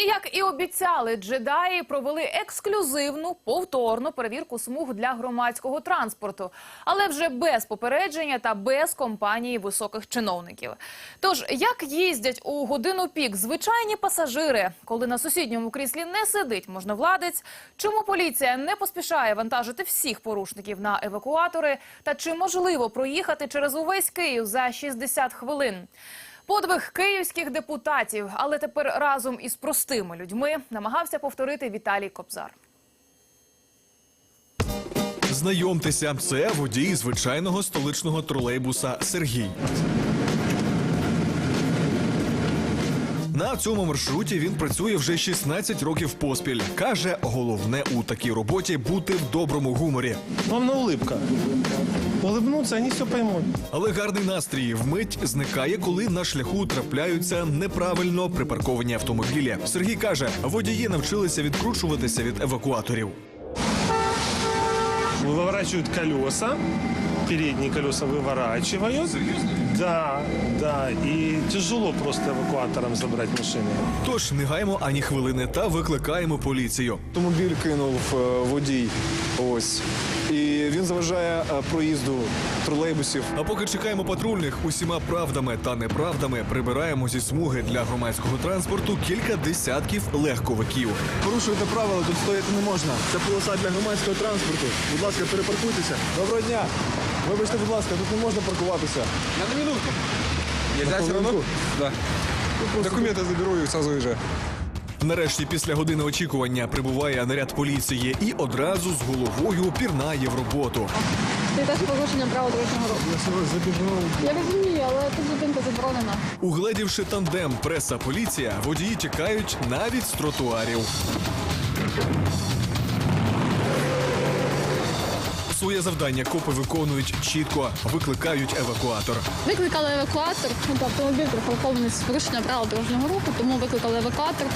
І як і обіцяли, джедаї провели ексклюзивну повторну перевірку смуг для громадського транспорту, але вже без попередження та без компанії високих чиновників. Тож як їздять у годину пік звичайні пасажири, коли на сусідньому кріслі не сидить можновладець, чому поліція не поспішає вантажити всіх порушників на евакуатори, та чи можливо проїхати через увесь Київ за 60 хвилин? Подвиг київських депутатів, але тепер разом із простими людьми намагався повторити Віталій Кобзар. Знайомтеся, це водій звичайного столичного тролейбуса Сергій. На цьому маршруті він працює вже 16 років поспіль. Каже, головне у такій роботі бути в доброму гуморі. Главное улыбка Улыбнуться, они все поймут. Але гарний настрій вмить зникає, коли на шляху трапляються неправильно припарковані автомобілі. Сергій каже, водії навчилися відкручуватися від евакуаторів. Выворачивают колеса. Передние колеса выворачивают. Серьезно? Да, да. И тяжело просто эвакуатором забрать машины. Тож не гаємо ані хвилини та викликаємо поліцію. Автомобіль кинув е, водій. Ось. І він заважає е, проїзду тролейбусів. А поки чекаємо патрульних, усіма правдами та неправдами прибираємо зі смуги для громадського транспорту кілька десятків легковиків. Порушуєте правила, тут стояти не можна. Це полоса для громадського транспорту. Будь ласка, перепаркуйтеся. Доброго дня. Вибачте, будь ласка, тут не можна паркуватися. На минутку. Все равно? хвилинку? Да. Документы заберу и сразу уезжаю. Нарешті, після години очікування, прибуває наряд поліції і одразу з головою пірнає в роботу. Це теж порушення права дорожнього руху. Я розумію, але тут зупинка заборонена. Угледівши тандем преса поліція, водії тікають навіть з тротуарів. Своє завдання копи виконують чітко, викликають евакуатор. Викликали евакуатор, тобто автомобіль припаркований з порушення правил дорожнього руху, тому викликали евакуатор,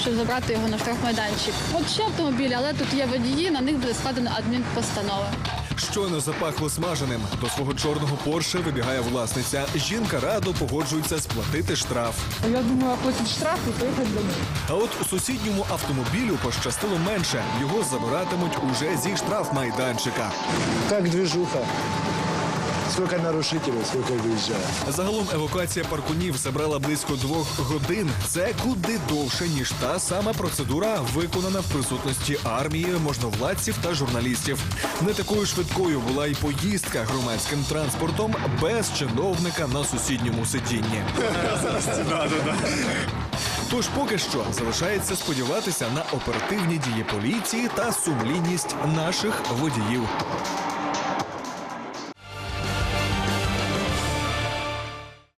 щоб забрати його на штрафмайданчик. От ще автомобілі, але тут є водії, на них буде складено адмінпостанова. Щойно запахло смаженим. До свого чорного порше вибігає власниця. Жінка радо погоджується сплатити штраф. Я думаю, оплатити штраф і поїхати домой. А от у сусідньому автомобілю пощастило менше. Його забиратимуть уже зі штрафмайданчика. Так движуха. Скільки нарушителів, скільки виїжджає. Загалом евакуація паркунів забрала близько двох годин. Це куди довше ніж та сама процедура, виконана в присутності армії, можновладців та журналістів. Не такою швидкою була й поїздка громадським транспортом без чиновника на сусідньому сидінні. Тож поки що залишається сподіватися на оперативні дії поліції та сумлінність наших водіїв.